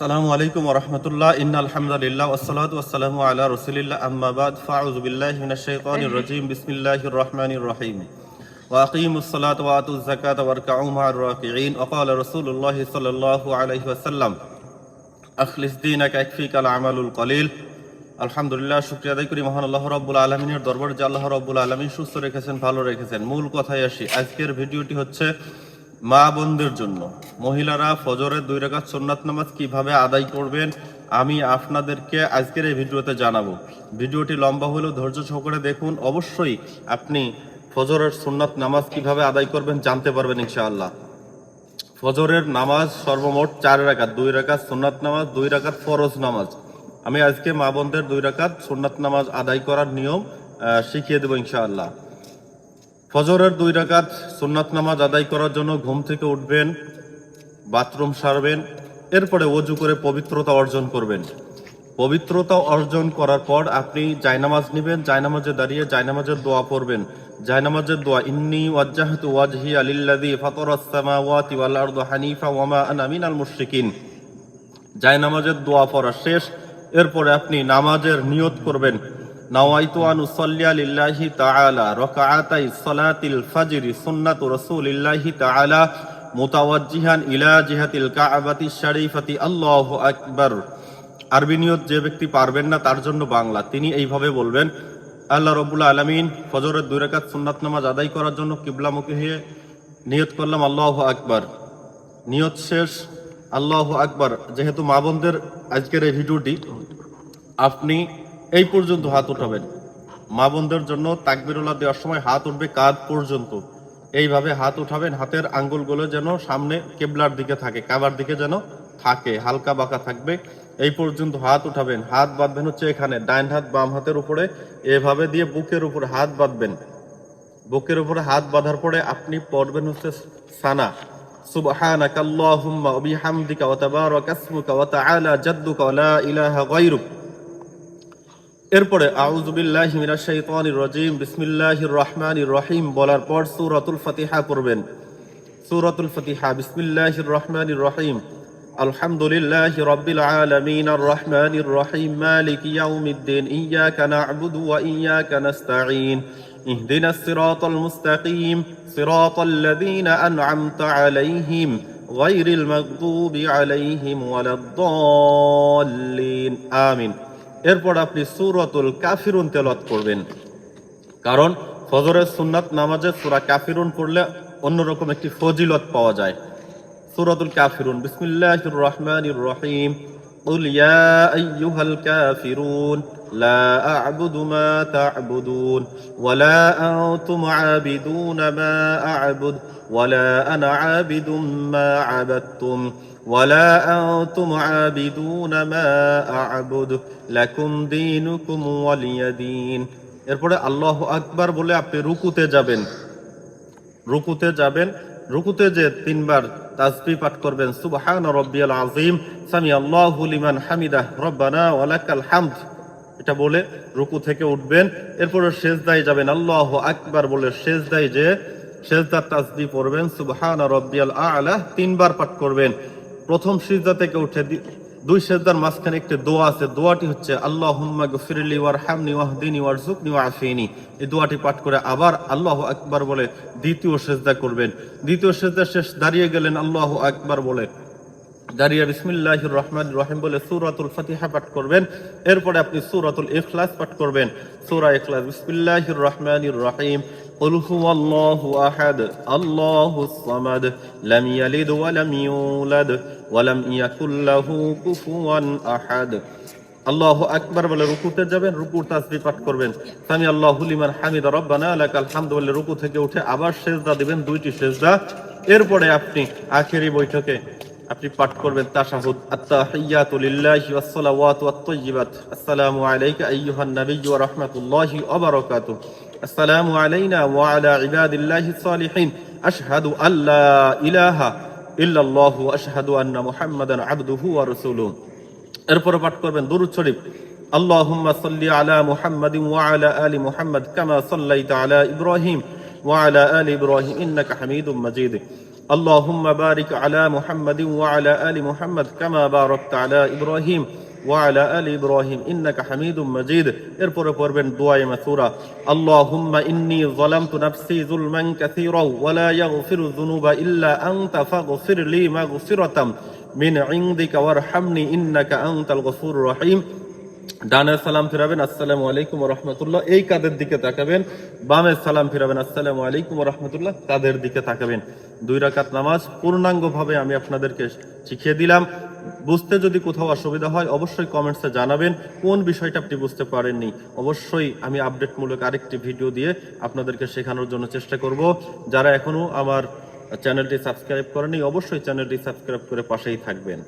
আসসালামু আলাইকুম ওরহমতুল্লাহ ইন্না আলহামদুলিল্লাহ ওসসালাতু ওয়াসসালামু আলা রসুলিল্লাহ আম্মা বাদ ফাউযু বিল্লাহি মিনাশ শাইতানির রাজিম বিসমিল্লাহির রহমানির রহিম وأقيموا الصلاة وآتوا الزكاة واركعوا مع الراكعين وقال رسول الله صلى الله عليه وسلم أخلص دينك يكفيك العمل القليل আলহামদুলিল্লাহ শুক্রিয়া আদায় করি মহান আল্লাহ রব্বুল আলমিনের দরবার যে আল্লাহ রব্বুল আলমী সুস্থ রেখেছেন ভালো রেখেছেন মূল কথায় আসি আজকের ভিডিওটি হচ্ছে মা বোনদের জন্য। মহিলারা ফজরের দুই রাকাত সুন্নাত নামাজ কীভাবে আদায় করবেন, আমি আপনাদেরকে আজকের এই ভিডিওতে জানাব। ভিডিওটি লম্বা হলেও ধৈর্য সহকারে দেখুন। অবশ্যই আপনি ফজরের সুন্নাত নামাজ কীভাবে আদায় করবেন জানতে পারবেন ইনশাআল্লাহ। ফজরের নামাজ সর্বমোট চার রাকাত দুই রাকাত সুন্নাত নামাজ, দুই রাকাত ফরজ নামাজ। আমি আজকে মা বোনদের দুই রাকাত সুন্নাত নামাজ আদায় করার নিয়ম শিখিয়ে দেবো ইনশাআল্লাহ। ফজরের দুই রাকাত সুন্নাত নামাজ আদায় করার জন্য ঘুম থেকে উঠবেন, বাথরুম সারবেন, এরপরে অজু করে পবিত্রতা অর্জন করবেন। পবিত্রতা অর্জন করার পর আপনি জায়নামাজ নেবেন, জায়নামাজে দাঁড়িয়ে জায়নামাজের দোয়া পড়বেন। জায়নামাজের দোয়া, ইন্নি ওয়াজ্জাহতু ওয়াজহি আলিল্লাযী ফাতারাস সামাওয়াতি ওয়াল আরদা হানিফা ওয়া মা আনা মিনাল মুশরিকিন। জায়নামাজের দোয়া পড়া শেষ, এরপরে আপনি নামাজের নিয়ত করবেন। মুতাওয়াজ্জিহান ইলা আল্লাহু আকবার। যে ব্যক্তি পারবেন না, তার জন্য বাংলা। তিনি এইভাবে বলবেন, আল্লাহ রবুল্লা আলমিন ফজরের দুই রাকাত সুন্নাত নামাজ আদায় করার জন্য কিবলামুখী হয়ে নিয়ত করলাম, আল্লাহ আকবর। নিয়ত শেষ, আল্লাহ আকবর। যেহেতু মা বোনদের আজকের এই ভিডিওটি, আপনি এই পর্যন্ত হাত উঠাবেন মা বোনদের জন্য তাকবিরুল্লাহ দেওয়ার সময় হাত উঠবে কাঁধ পর্যন্ত। এইভাবে হাত উঠাবেন, হাতের আঙ্গুলগুলো যেন সামনে কেবলার দিকে থাকে, কাবার দিকে যেন থাকে, হালকা বাঁকা থাকবে। এই পর্যন্ত হাত উঠাবেন, হাত বাঁধবেন হচ্ছে এখানে ডাইন হাত বাম হাতের উপরে, এভাবে দিয়ে বুকের উপরে হাত বাঁধবেন। বুকের উপরে হাত বাঁধার পরে আপনি পড়বেন হচ্ছে সানা। সুবহানাকা আল্লাহুম্মা ওয়া বিহামদিকা ওয়া তাবারাকা ইসমুকা ওয়া তাআলা জাদ্দুকা ওয়া লা ইলাহা গায়রুক। এরপরে আউযু বিল্লাহি মিনাশ শাইতানির রাজিম বিসমিল্লাহির রহমানির রহিম বলার পর সূরাতুল ফাতিহা পড়বেন সূরাতুল ফাতিহা বিসমিল্লাহির রহমানির রহিম আলহামদুলিল্লাহি রাব্বিল আলামিন আর রহমানির রহিম মালিকি ইয়াউমিদ্দিন ইয়াকা না'বুদু ওয়া ইয়াকা নাস্তাঈন اهدنا الصراط المستقيم صراط الذين أنعمت عليهم غير المغضوب عليهم ولا الضالين آمين এরপর আপনি সূরাতুল কাফিরুন তেলাওয়াত করবেন কারণ ফজরের সুন্নাত নামাজে সূরা কাফিরুন পড়লে অন্যরকম একটি ফজিলত পাওয়া যায় সূরাতুল কাফিরুন বিসমিল্লাহির রহমানির রহিম قل يا أيها الكافرون لا أعبد ما تعبدون ولا أنتم عابدون ما أعبد ولا أنا عابد ما عبدتم ولا أنتم عابدون ما أعبد لكم دينكم ولي دين এরপরে আল্লাহ আকবার বলে আপনি রুকুতে যাবেন রুকুতে যাবেন রুকুতে যে তিনবার তাসবিহ পাঠ করবেন সুবহান রব্বিয়াল আযীম সামি আল্লাহু লিমান হামিদাহ রব্বানা ওয়া লাকাল হামদ এটা বলে রুকু থেকে উঠবেন এরপরে সেজদায় যাবেন আল্লাহু আকবার বলে সেজদায় যে সেজদার তাসবিহ পড়বেন সুবহান রব্বিয়াল আ'লা তিনবার পাঠ করবেন প্রথম সিজদা থেকে উঠে দি- দুই সেজদার মাঝখানে একটি দোয়া আছে দোয়াটি হচ্ছে আল্লাহুম্মা গফিরলি ওয়ারহামনি ওয়াহদিনি ওয়ারজুকনি ওয়াফিনি এই দোয়াটি পাঠ করে আবার আল্লাহ আকবার বলে দ্বিতীয় সেজদা করবেন দ্বিতীয় সেজদা শেষ দাঁড়িয়ে গেলেন আল্লাহ আকবার বলে দাঁড়িয়ে বিসমিল্লাহির রহমান রহিম বলে সূরাতুল ফাতিহা পাঠ করবেন এরপরে আপনি সূরাতুল ইখলাস পাঠ করবেন সূরা ইখলাস বিসমিল্লাহির রহমানির রহিম قل هو الله أحد الله الصمد لم يلد ولم يولد ওয়ালাম ইয়াকুল্লাহু কুফুয়ান আহাদ। আল্লাহ আকবার বলে রুকুতে যাবেন, রুকুর তাসবি পাঠ করবেন। সামি আল্লাহ লিমান হামিদ রব্বানা আলাকাল হামদ বলে রুকু থেকে উঠে আবার সেজদা দিবেন, দুইটি সেজদা। এরপরে আপনি আখেরি বৈঠকে আপনি পাঠ করবেন তাশাহুদ। আত্তাহিয়াতু লিল্লাহি ওয়াস সালাওয়াতু ওয়াত তাইয়্যিবাত আসসালামু আলাইকা আইয়ুহান নাবিয়্যু ওয়া রাহমাতুল্লাহি ওয়া বারাকাতুহু। আসসালামু আলাইনা ওয়া আলা ইবাদিল্লাহিস সালিহিন। আশহাদু আল্লা ইলাহা ইল্লাল্লাহু ওয়া আশহাদু আন্না মুহাম্মাদান আবদুহু ওয়া রাসূলুহু এরপরে পাঠ করবেন দুরুদ শরীফ আল্লাহুম্মা সাল্লি আলা মুহাম্মাদিন ওয়া আলা আলি মুহাম্মাদ কামা সাল্লাইতা আলা ইব্রাহিম ওয়া আলা আলি ইব্রাহিম ইন্নাকা হামিদুম মাজিদ اللهم بارك على محمد وعلى آل محمد كما باركت على إبراهيم ওয়ালা আল ইব্রাহিম, ইন্নাকা হামিদুম মজিদ। এরপরে পড়বেন দোয়ায়ে মাসুরা, আল্লাহুম্মা ইন্নি যালামতু নাফসি যুলমান কাসীরা ওয়ালা ইয়াগফিরু যুনুবা ইল্লা আনতা ফাগফির লি মাগফিরাতাম মিন ইনদিকা ওয়ারহামনি ইন্নাকা আনতাল গফুরুর রহিম। ডানের সালাম ফিরাবেন, আসসালামু আলাইকুম রহমতুল্লাহ। এই কাদের দিকে তাকাবেন? বামের সালাম ফিরাবেন, আসসালামু আলাইকুম রহমতুল্লাহ। কাদের দিকে তাকাবেন? দুই রাকাত নামাজ পূর্ণাঙ্গভাবে আমি আপনাদেরকে শিখিয়ে দিলাম। বুঝতে যদি কোথাও অসুবিধা হয়, অবশ্যই কমেন্টসে জানাবেন। কোন বিষয়টা আপনি বুঝতে পারেননি? অবশ্যই আমি আপডেটমূলক আরেকটি ভিডিও দিয়ে আপনাদেরকে শেখানোর জন্য চেষ্টা করব। যারা এখনও আমার চ্যানেলটি সাবস্ক্রাইব করেনি অবশ্যই চ্যানেলটি সাবস্ক্রাইব করে পাশেই থাকবেন।